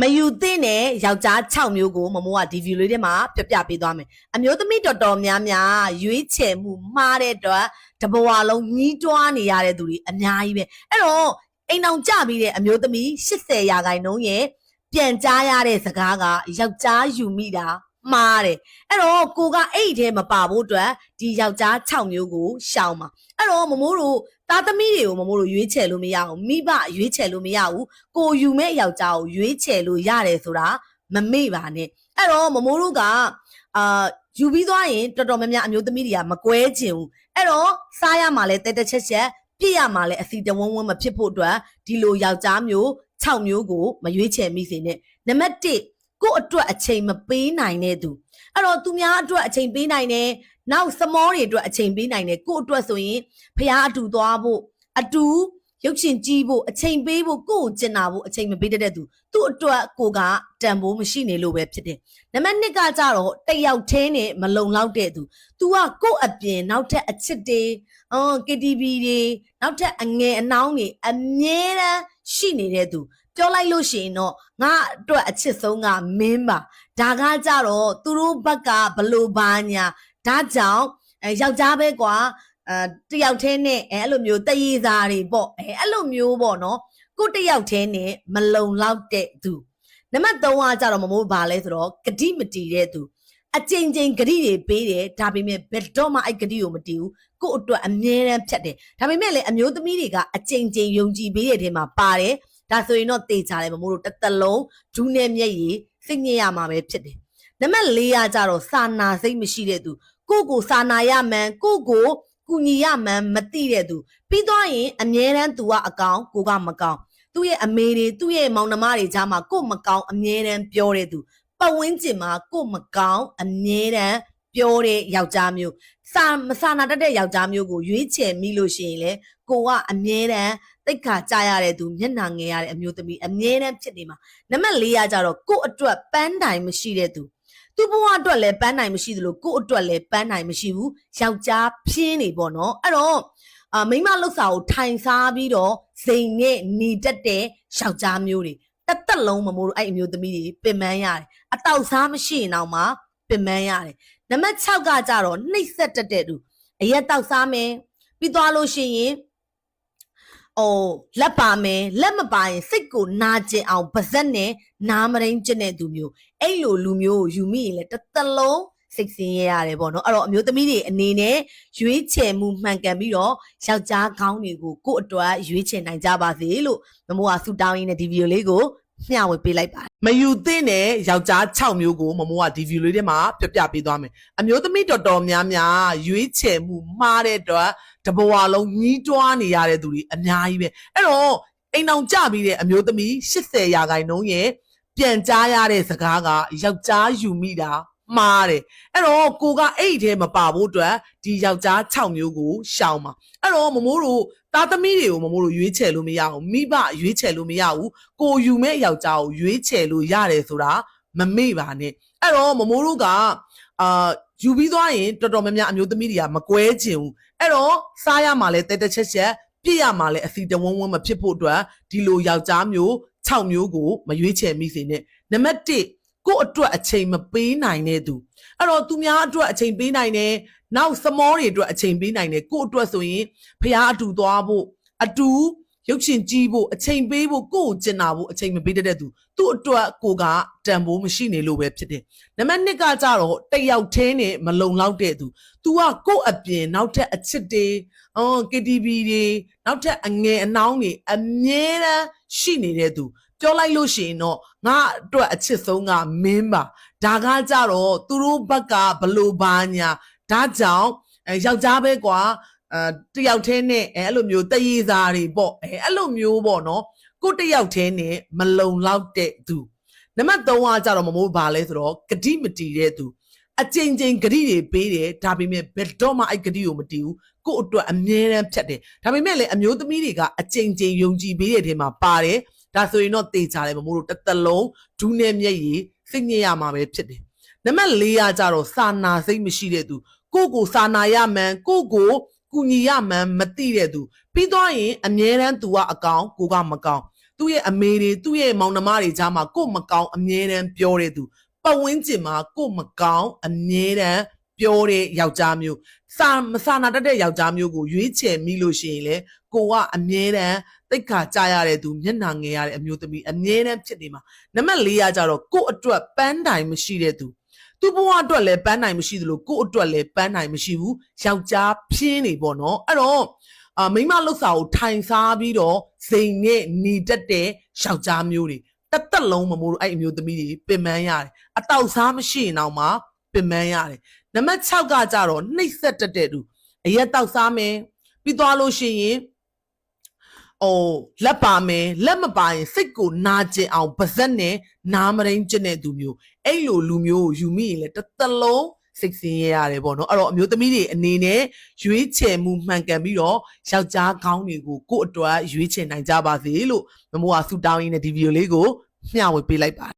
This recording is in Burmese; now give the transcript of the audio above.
မယူသင့်တဲ့ယောက်ျား6မျိုးကိုမမိုးကဒီဗီဒီယိုလေးထဲမှာပြပြပေးသွားမယ်အမျိုးသမီးတော်တော်များများရွေးချယ်မှုမှားတဲ့အတွက်တဘဝလုံးညှီးတွားနေရတဲ့သူတွေအများကြီးပဲအဲ့တော့အိမ်အောင်ကြပြီးတဲ့အမျိုးသမီး80ရာခိုင်နှုန်းရဲ့ပြန်ကြားရတဲ့စကားကယောက်ျားယူမိတာ မှားတယ်အဲ့တော့ကိုကအဲ့ဒီထဲမပါဖို့အတွက်ဒီယောက်ျား6မျိုးကိုရှောင်ပါအဲ့တော့မမိုးတို့သားသမီးတွေကိုမမိုးတို့ရွေးချယ်လို့မရအောင်မိဘရွေးချယ်လို့မရဘူးကိုယူမဲ့ယောက်ျားကိုရွေးချယ်လို့ရတယ်ဆိုတာမမေ့ပါနဲ့အဲ့တော့မမိုးတို့ကအာယူပြီးသွားရင်တော်တော်များများအမျိုးသမီးတွေကမကွဲချင်ဘူးအဲ့တော့စားရမှာလဲတဲတက်ချက်ချက်ပြည့်ရမှာလဲအစီတဝန်းဝန်းမဖြစ်ဖို့အတွက်ဒီလိုယောက်ျားမျိုး6မျိုးကိုမရွေးချယ်မိစေနဲ့နံပါတ်1 ကိုယ့်အတွက်အချိန်မပေးနိုင်တဲ့သူအဲ့တော့သူများအတွက်အချိန်ပေးနိုင်တယ်နောက်စမောတွေအတွက်အချိန်ပေးနိုင်တယ်ကိုယ့်အတွက်ဆိုရင်ဖះအတူသွားဖို့အတူရုပ်ရှင်ကြည့်ဖို့အချိန်ပေးဖို့ကိုယ့်ကိုကျင်နာဖို့အချိန်မပေးတတ်တဲ့သူသူ့အတွက်ကိုကတန်ဖိုးမရှိနေလို့ပဲဖြစ်တယ်နံပါတ်2ကကြတော့တစ်ယောက်တည်းနဲ့မလုံလောက်တဲ့သူ तू ကကိုယ့်အပြင်နောက်ထပ်အချစ်တွေအော် KTV တွေနောက်ထပ်အငယ်အနှောင်းတွေအမြဲတမ်းရှိနေတဲ့သူ ပြောလိုက်လို့ရှိရင်တော့ငါအတွက်အချစ်ဆုံးကမင်းပါဒါကကြတော့သူတို့ဘက်ကဘလို့ဘာညာဒါကြောင့်အဲယောက်ျားပဲကွာအဲတယောက်တည်းနဲ့အဲအဲ့လိုမျိုးတည်ရည်စာတွေပေါ့အဲအဲ့လိုမျိုးပေါ့နော်ကိုတယောက်တည်းနဲ့မလုံလောက်တဲ့သူနံပါတ်3ကကြတော့မမိုးဘာလဲဆိုတော့ဂတိမတီတဲ့သူအကျဉ်းချင်းဂတိတွေပေးတယ်ဒါပေမဲ့ဘယ်တော့မှအဲ့ဂတိကိုမတီးဘူးကို့အတွက်အမြဲတမ်းဖြတ်တယ်ဒါပေမဲ့လည်းအမျိုးသမီးတွေကအကျဉ်းချင်းယုံကြည်ပေးတဲ့ထဲမှာပါတယ် ဒါဆိုရင်တော့တေချာတယ်မမိုးတို့တစ်သက်လုံးဒူးနဲ့မျက်ရည်စိတ်ညစ်ရမှာပဲဖြစ်တယ်နံပါတ်4ကကြတော့စာနာစိတ်မရှိတဲ့သူကိုယ့်ကိုစာနာရမှန်ကိုယ့်ကိုကူညီရမှန်မသိတဲ့သူပြီးသွားရင်အမြဲတမ်းသူကအကောင်ကိုကမကောင်သူ့ရဲ့အမေတွေသူ့ရဲ့မောင်နှမတွေကြားမှာကို့မကောင်အမြဲတမ်းပြောတဲ့သူပတ်ဝန်းကျင်မှာကို့မကောင်အမြဲတမ်း ပြောတဲ့ယောက်ျားမျိုးစာမစာနာတတ်တဲ့ယောက်ျားမျိုးကိုရွေးချယ်မိလို့ရှိရင်လေကိုကအမြဲတမ်းတိတ်ခါကြရတဲ့သူမျက်နှာငယ်ရတဲ့အမျိုးသမီးအမြဲတမ်းဖြစ်နေမှာနံပါတ်၄ကကြတော့ကို့အတွက်ပန်းတိုင်မရှိတဲ့သူသူ့ဘဝအတွက်လည်းပန်းတိုင်မရှိသလိုကို့အတွက်လည်းပန်းတိုင်မရှိဘူးယောက်ျားပြင်းနေပေါ့နော်အဲ့တော့အာမိမလှုပ်စာကိုထိုင်စားပြီးတော့ဇိမ်နဲ့နေတတ်တဲ့ယောက်ျားမျိုးတွေတစ်သက်လုံးမမိုးလို့အဲ့အမျိုးသမီးတွေပင်ပန်းရတယ်အတောက်စားမရှိရင်တော့မှပင်ပန်းရတယ် နံပါတ်6ကကြတော့နှိပ်စက်တတ်တဲ့သူအရက်တောက်စားမယ်ပြီးသွားလို့ရှိရင်အိုးလက်ပါမယ်လက်မပါရင်စိတ်ကိုနာကျင်အောင်ပါဇက်နဲ့နားမရင်းကျင်တဲ့သူမျိုးအဲ့လိုလူမျိုးကိုယူမိရင်လည်းတစ်သက်လုံးစိတ်ဆင်းရဲရတယ်ပေါ့နော်အဲ့တော့အမျိုးသမီးတွေအနေနဲ့ရွေးချယ်မှုမှန်ကန်ပြီးတော့ယောက်ျားကောင်းတွေကိုကိုယ့်အတွက်ရွေးချယ်နိုင်ကြပါစေလို့မမိုးကဆူတောင်းရင်းနဲ့ဒီဗီဒီယိုလေးကို မျှဝေပေးလိုက်ပါတယ်မယူသင့်တဲ့ယောက်ျား6မျိုးကိုမမိုးကဒီဗီဒီယိုလေးထဲမှာပြပြပေးသွားမယ်အမျိုးသမီးတော်တော်များများရွေးချယ်မှုမှားတဲ့အတွက်တဘဝလုံးညှီးတွားနေရတဲ့သူတွေအများကြီးပဲအဲ့တော့အိမ်အောင်ကြပြီးတဲ့အမျိုးသမီး80ရာခိုင်နှုန်းရဲ့ပြန်ကြားရတဲ့စကားကယောက်ျားယူမိတာ မှားတယ်အဲ့တော့ကိုကအဲ့ဒီထဲမပါဖို့အတွက်ဒီယောက်ျား6မျိုးကိုရှောင်ပါအဲ့တော့မမိုးတို့သားသမီးတွေကိုမမိုးတို့ရွေးချယ်လို့မရအောင်မိဘရွေးချယ်လို့မရဘူးကိုယူမဲ့ယောက်ျားကိုရွေးချယ်လို့ရတယ်ဆိုတာမမေ့ပါနဲ့အဲ့တော့မမိုးတို့ကအာယူပြီးသွားရင်တော်တော်များများအမျိုးသမီးတွေကမကွဲချင်ဘူးအဲ့တော့စားရမှာလဲတဲတက်ချက်ချက်ပြည့်ရမှာလဲအစီတဝန်းဝန်းမဖြစ်ဖို့အတွက်ဒီလိုယောက်ျားမျိုး6မျိုးကိုမရွေးချယ်မိစေနဲ့နံပါတ်1 ကို့အတွက်အချိန်မပေးနိုင်တဲ့သူအဲ့တော့သူများအတွက်အချိန်ပေးနိုင်တယ်နောက်စမောတွေအတွက်အချိန်ပေးနိုင်တယ်ကို့အတွက်ဆိုရင်ဖះအတူသွားဖို့အတူရုပ်ရှင်ကြည့်ဖို့အချိန်ပေးဖို့ကိုယ့်ကိုကျင်နာဖို့အချိန်မပေးတတ်တဲ့သူသူ့အတွက်ကိုကတန်ဖိုးမရှိနေလို့ပဲဖြစ်တယ်နံပါတ်2ကကြတော့တယောက်တည်းနဲ့မလုံလောက်တဲ့သူ तू ကကိုယ့်အပြင်နောက်ထပ်အချစ်တွေအော် KTV တွေနောက်ထပ်အငယ်အနှောင်းတွေအမြဲတမ်းရှိနေတဲ့သူပြောလိုက်လို့ရှိရင်တော့ ငါအတွက်အချစ်ဆုံးကမင်းပါဒါကကြတော့သူတို့ဘက်ကဘလို့ဘာညာဒါကြောင့်အဲယောက်ျားပဲကွာအဲတယောက်တည်းနဲ့အဲအဲ့လိုမျိုးတည်ရည်စာတွေပေါ့အဲအဲ့လိုမျိုးပေါ့နော်ကိုတယောက်တည်းနဲ့မလုံလောက်တဲ့သူနံပါတ်3ကကြတော့မမိုးဘာလဲဆိုတော့ဂတိမတီတဲ့သူအကျဉ်းချင်းဂတိတွေပေးတယ်ဒါပေမဲ့ဘယ်တော့မှအဲ့ဂတိကိုမတီးဘူးကို့အတွက်အမြဲတမ်းဖြတ်တယ်ဒါပေမဲ့လည်းအမျိုးသမီးတွေကအကျဉ်းချင်းယုံကြည်ပေးတဲ့ထဲမှာပါတယ် ဒါဆိုရင်တော့တေချာတယ်မမို့လို့တစ်သက်လုံးဒူးနဲ့မျက်ရည်စိတ်ညစ်ရမှာပဲဖြစ်တယ်နံပါတ်၄ကကြတော့စာနာစိတ်မရှိတဲ့သူကိုကိုစာနာရမှန်ကိုကိုကူညီရမှန်မသိတဲ့သူပြီးသွားရင်အမြဲတမ်းသူကအကောင်ကိုကမကောင်သူ့ရဲ့အမေတွေသူ့ရဲ့မောင်နှမတွေကြားမှာကို့မကောင်းအမြဲတမ်းပြောတဲ့သူပတ်ဝန်းကျင်မှာကို့မကောင်းအမြဲတမ်း ပြောတဲ့ယောက်ျားမျိုးစာမစာနာတတ်တဲ့ယောက်ျားမျိုးကိုရွေးချယ်မိလို့ရှိရင်လေကိုကအမြဲတမ်းတိတ်ခါကြရတဲ့သူမျက်နှာငယ်ရတဲ့အမျိုးသမီးအမြဲတမ်းဖြစ်နေမှာနံပါတ်၄ကကြတော့ကို့အတွက်ပန်းတိုင်မရှိတဲ့သူသူ့ဘဝအတွက်လည်းပန်းတိုင်မရှိသလိုကို့အတွက်လည်းပန်းတိုင်မရှိဘူးယောက်ျားပြင်းနေပေါ့နော်အဲ့တော့အာမိန်းမလှုပ်စာကိုထိုင်စားပြီးတော့စိန်နဲ့နေတတ်တဲ့ယောက်ျားမျိုးတွေတက်တက်လုံးမမို့လို့အဲ့အမျိုးသမီးတွေပင်ပန်းရတယ်အတောက်စားမရှိရင်တော့မှ ပင်ပန်းရတယ်နံပါတ်6ကကြတော့နှိပ်စက်တတ်တဲ့သူအရက်တောက်စားမယ်ပြီးသွားလို့ရှိရင်ဟိုလက်ပါမယ်လက်မပါရင်စိတ်ကိုနာကျင်အောင်ပါဇက်နဲ့နားမရင်းကျင်တဲ့သူမျိုးအဲ့လိုလူမျိုးကိုယူမိရင်လည်းတစ်သက်လုံးစိတ်ဆင်းရဲရတယ်ပေါ့နော်အဲ့တော့အမျိုးသမီးတွေအနေနဲ့ရွေးချယ်မှုမှန်ကန်ပြီးတော့ယောက်ျားကောင်းတွေကိုကိုယ့်အတွက်ရွေးချယ်နိုင်ကြပါစေလို့မမိုးကဆူတောင်းရင်းနဲ့ဒီဗီဒီယိုလေးကိုမျှဝေပေးလိုက်ပါတယ်